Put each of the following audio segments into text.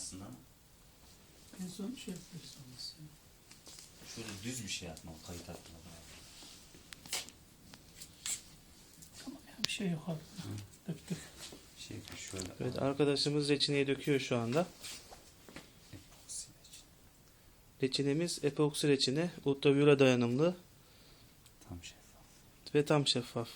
aslında ama En son şey yapıyoruz sonrası. şöyle düz bir şey yapmalı kayıt atmalı. Tamam ya bir şey yok abi. Döktük. Şey şöyle. Evet arkadaşımız reçineyi döküyor şu anda. Epoksi. Reçinemiz epoksi reçine, ultraviyole dayanımlı Tam şeffaf. ve tam şeffaf.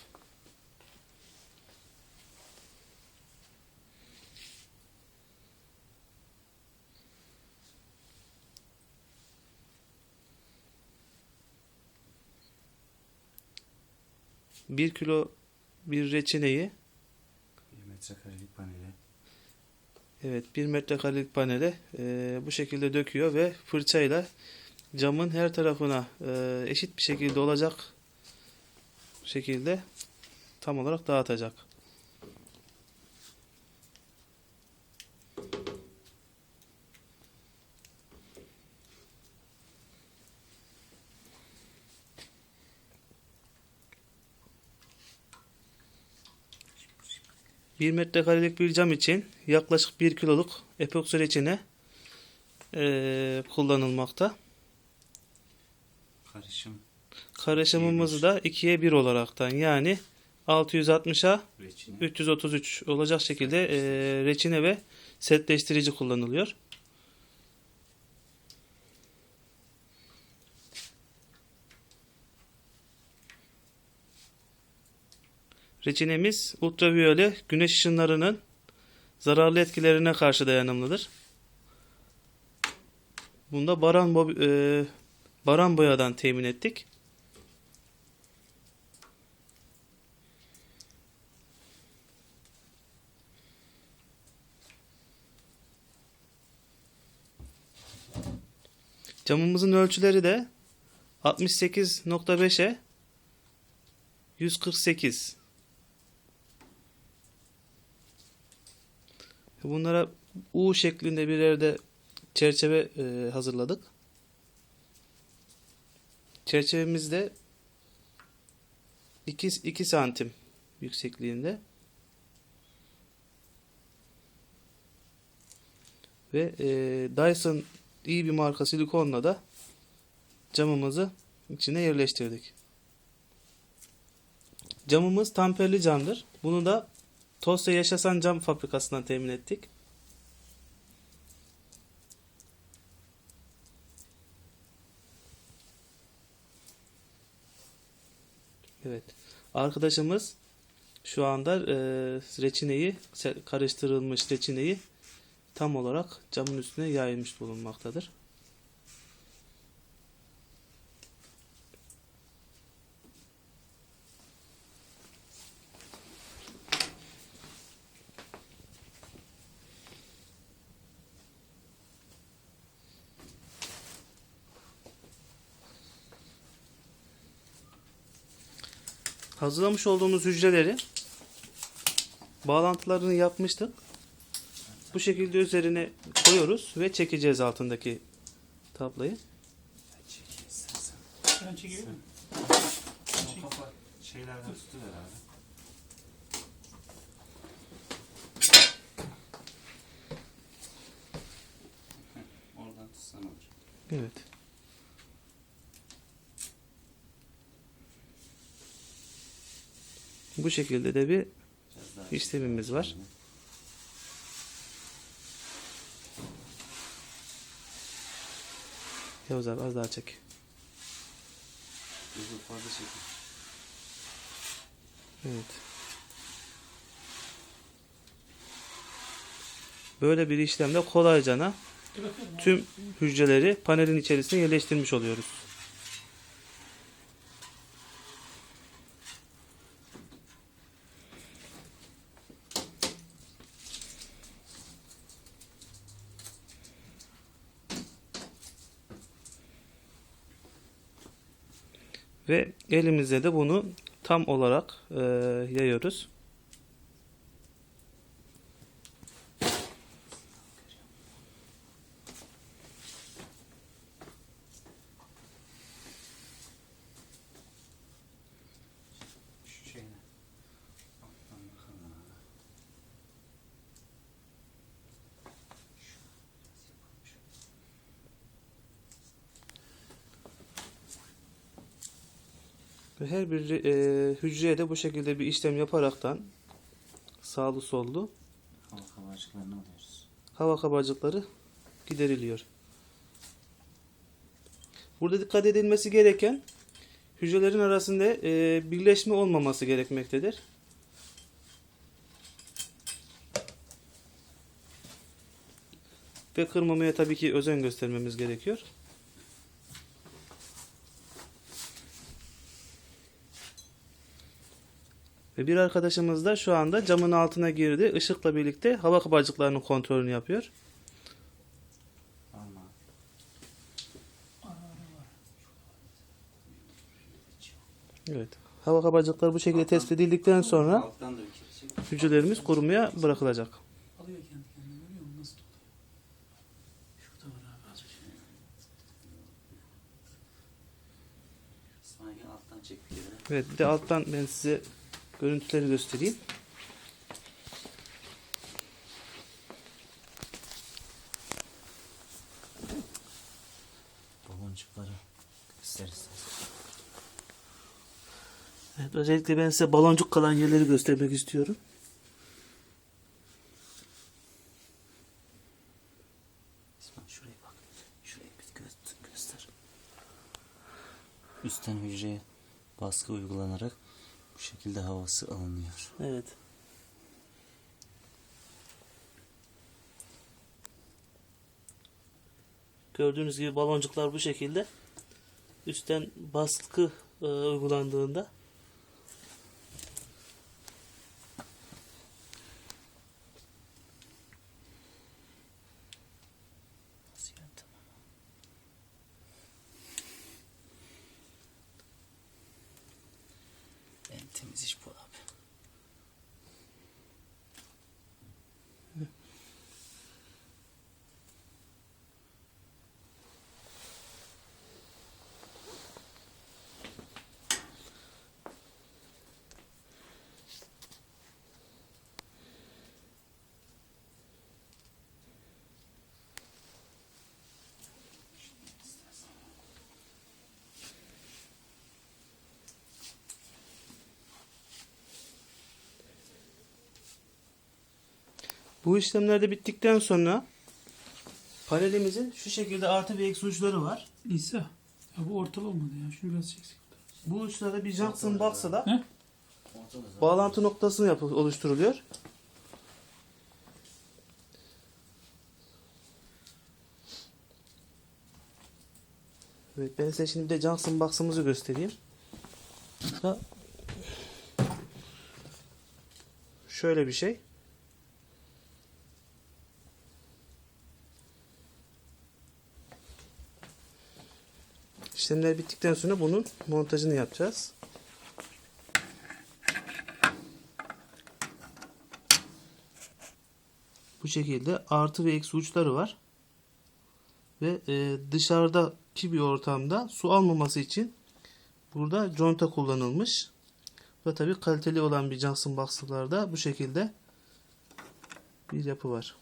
Bir kilo bir reçineyi Bir metrekarelik paneli. Evet 1 metrekarelik panele e, bu şekilde döküyor ve fırçayla camın her tarafına e, eşit bir şekilde olacak şekilde tam olarak dağıtacak. Bir metrekarelik bir cam için yaklaşık 1 kiloluk epoksi reçine eee, kullanılmakta. Karışım Karışımımızı da 2'ye 1 olaraktan yani 660'a reçine. 333 olacak şekilde eee, reçine ve setleştirici kullanılıyor. Reçinemiz ultraviyole güneş ışınlarının zararlı etkilerine karşı dayanımlıdır. Bunda baran, bob- eee, baran boyadan temin ettik. Camımızın ölçüleri de 68.5'e 148. Bunlara U şeklinde bir yerde çerçeve e, hazırladık. Çerçevemizde 2, 2 santim yüksekliğinde. Ve e, Dyson iyi bir marka silikonla da camımızı içine yerleştirdik. Camımız tamperli camdır. Bunu da Tosya Yaşasan Cam Fabrikası'ndan temin ettik. Evet. Arkadaşımız şu anda e, reçineyi, karıştırılmış reçineyi tam olarak camın üstüne yayılmış bulunmaktadır. Hazırlamış olduğumuz hücreleri bağlantılarını yapmıştık. Bu şekilde üzerine koyuyoruz ve çekeceğiz altındaki tablayı. Ben çekeyim mi? Kafa şeylerden tutuyor herhalde. Oradan tutsan olur. Evet. Bu şekilde de bir işlemimiz var. Yavuz abi az daha çek. Fazla. Evet. Böyle bir işlemde kolaycana tüm hücreleri panelin içerisine yerleştirmiş oluyoruz. Ve elimizde de bunu tam olarak eee, yayıyoruz. Şu şeyine. Alttan bakalım abi. Şu. Ve her bir e, hücreye de bu şekilde bir işlem yaparaktan sağlı sollu Hava kabarcıklarını alıyoruz. hava kabarcıkları gideriliyor. Burada dikkat edilmesi gereken hücrelerin arasında e, birleşme olmaması gerekmektedir. Ve kırmamaya tabii ki özen göstermemiz gerekiyor. Ve bir arkadaşımız da şu anda camın altına girdi. Işıkla birlikte hava kabarcıklarının kontrolünü yapıyor. Evet. Hava kabarcıkları bu şekilde tespit edildikten sonra hücrelerimiz korumaya bırakılacak. Evet bir de alttan ben size görüntüleri göstereyim. Baloncukları göster istersen. Evet, özellikle ben size baloncuk kalan yerleri göstermek istiyorum. İsmail şuraya bak. Şurayı bir gö- göster. Üstten hücreye baskı uygulanarak şekilde havası alınıyor. Evet. Gördüğünüz gibi baloncuklar bu şekilde üstten baskı e, uygulandığında Nasıl yöntem ama? En temiz iş bu abi. Bu işlemler de bittikten sonra panelimizin şu şekilde artı ve eksi uçları var. İsa. Ya bu ortalı olmadı ya. Şunu biraz çeksek. Bu uçlarda bir Johnson box'a da He? Bağlantı noktası yapı oluşturuluyor. Evet ben size şimdi bir de Johnson box'ımızı göstereyim. Da şöyle bir şey. İşlemler bittikten sonra bunun montajını yapacağız. Bu şekilde artı ve eksi uçları var. Ve e, dışarıdaki bir ortamda su almaması için burada conta kullanılmış. Ve tabi kaliteli olan bir Johnson box'larda bu şekilde bir yapı var.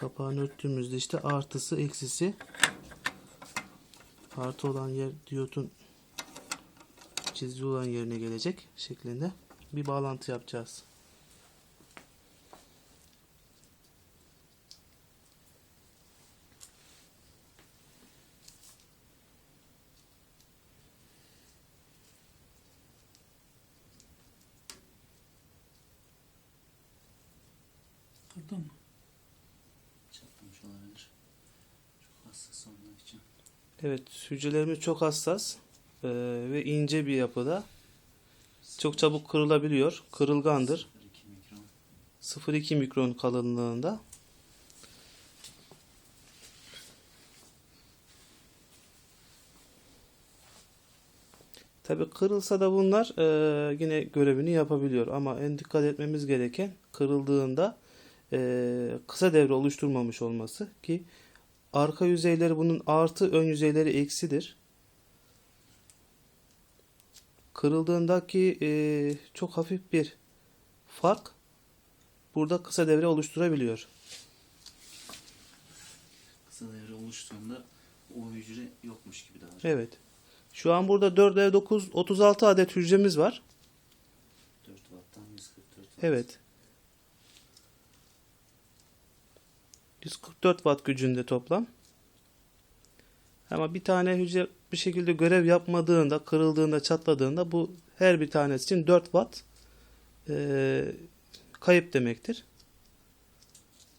Kapağını örttüğümüzde işte artısı eksisi artı olan yer diyotun çizgi olan yerine gelecek şeklinde bir bağlantı yapacağız. Kırdın mı? Çatlamış olabilir. Çok hassas olmak için. Evet, hücrelerimiz çok hassas eee, ve ince bir yapıda. Çok çabuk kırılabiliyor. Kırılgandır. 0,2 mikron. 0.2 mikron kalınlığında. Tabi kırılsa da bunlar eee, yine görevini yapabiliyor. Ama en dikkat etmemiz gereken kırıldığında eee, kısa devre oluşturmamış olması ki arka yüzeyleri bunun artı ön yüzeyleri eksidir. Kırıldığındaki eee, çok hafif bir fark burada kısa devre oluşturabiliyor. Kısa devre oluştuğunda o hücre yokmuş gibi davranıyor. Evet. Şu an burada 4 9 36 adet hücremiz var. 4 watttan 144 watt. Evet. 144 watt gücünde toplam. Ama bir tane hücre bir şekilde görev yapmadığında, kırıldığında, çatladığında bu her bir tanesi için 4 watt eee, kayıp demektir.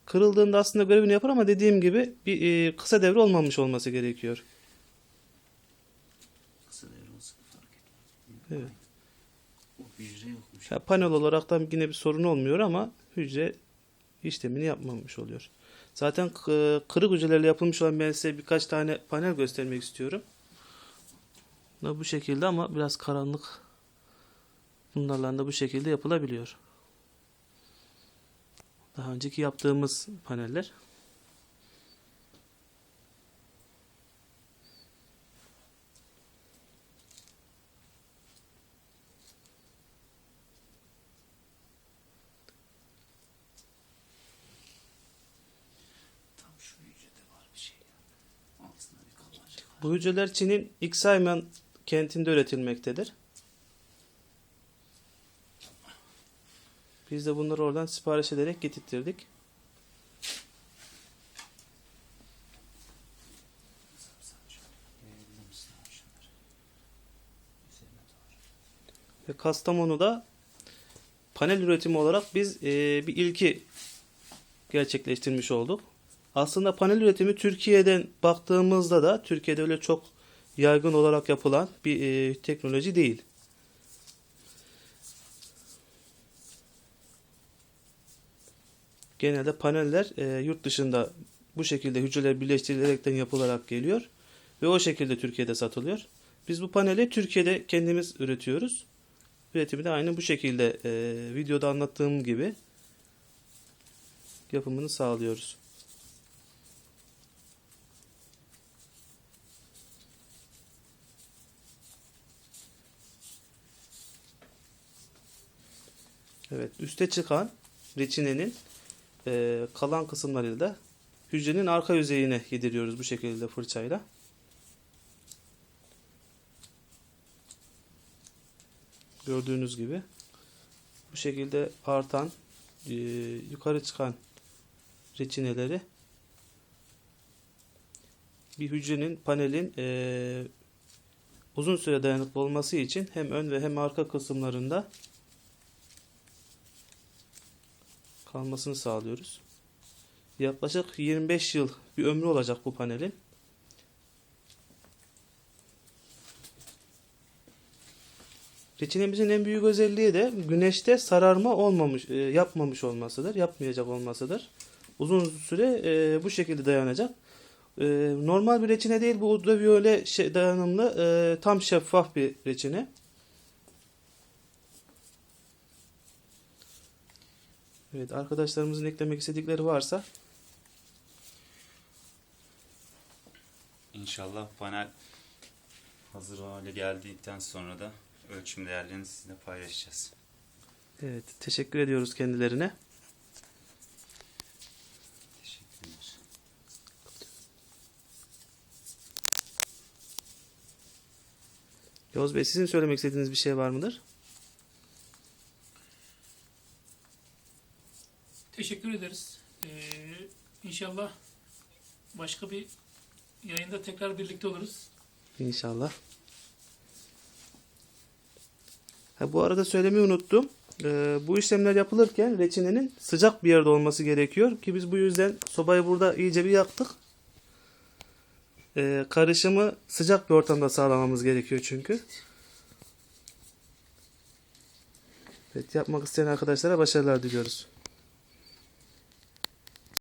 Kırıldığında aslında görevini yapar ama dediğim gibi bir eee, kısa devre olmamış olması gerekiyor. Kısa devre olsa fark etmez. Evet. O hücre yokmuş. Ya panel olarak da yine bir sorun olmuyor ama hücre işlemini yapmamış oluyor. Zaten kırık hücrelerle yapılmış olan ben size birkaç tane panel göstermek istiyorum. Da bu şekilde ama biraz karanlık. Bunlarla da bu şekilde yapılabiliyor. Daha önceki yaptığımız paneller. Tam şu hücrede var bir şey. ya. Altında bir kabarcık var. Bu hücreler Çin'in Iksayman kentinde üretilmektedir. Biz de bunları oradan sipariş ederek getirttirdik. Ve Kastamonu'da panel üretimi olarak biz e, bir ilki gerçekleştirmiş olduk. Aslında panel üretimi Türkiye'den baktığımızda da Türkiye'de öyle çok yaygın olarak yapılan bir e, teknoloji değil. Genelde paneller e, yurt dışında bu şekilde hücreler birleştirilerekten yapılarak geliyor ve o şekilde Türkiye'de satılıyor. Biz bu paneli Türkiye'de kendimiz üretiyoruz. Üretimi de aynı bu şekilde e, videoda anlattığım gibi yapımını sağlıyoruz. Evet, üste çıkan reçinenin e, kalan kısımlarıyla da hücrenin arka yüzeyine yediriyoruz bu şekilde fırçayla. Gördüğünüz gibi bu şekilde artan e, yukarı çıkan reçineleri bir hücrenin panelin e, uzun süre dayanıklı olması için hem ön ve hem arka kısımlarında kalmasını sağlıyoruz. Yaklaşık 25 yıl bir ömrü olacak bu panelin. Reçinemizin en büyük özelliği de güneşte sararma olmamış, e, yapmamış olmasıdır, yapmayacak olmasıdır. Uzun süre e, bu şekilde dayanacak. E, normal bir reçine değil, bu ultraviyole şey, dayanımlı, tam şeffaf bir reçine. Evet, arkadaşlarımızın eklemek istedikleri varsa İnşallah panel hazır hale geldikten sonra da ölçüm değerlerini sizinle paylaşacağız. evet, teşekkür ediyoruz kendilerine. Teşekkürler. Yavuz Bey, sizin söylemek istediğiniz bir şey var mıdır? Teşekkür ederiz. Ee, inşallah başka bir yayında tekrar birlikte oluruz. İnşallah. Ha, bu arada söylemeyi unuttum. Ee, bu işlemler yapılırken reçinenin sıcak bir yerde olması gerekiyor ki biz bu yüzden sobayı burada iyice bir yaktık. Ee, karışımı sıcak bir ortamda sağlamamız gerekiyor çünkü. Evet, yapmak isteyen arkadaşlara başarılar diliyoruz.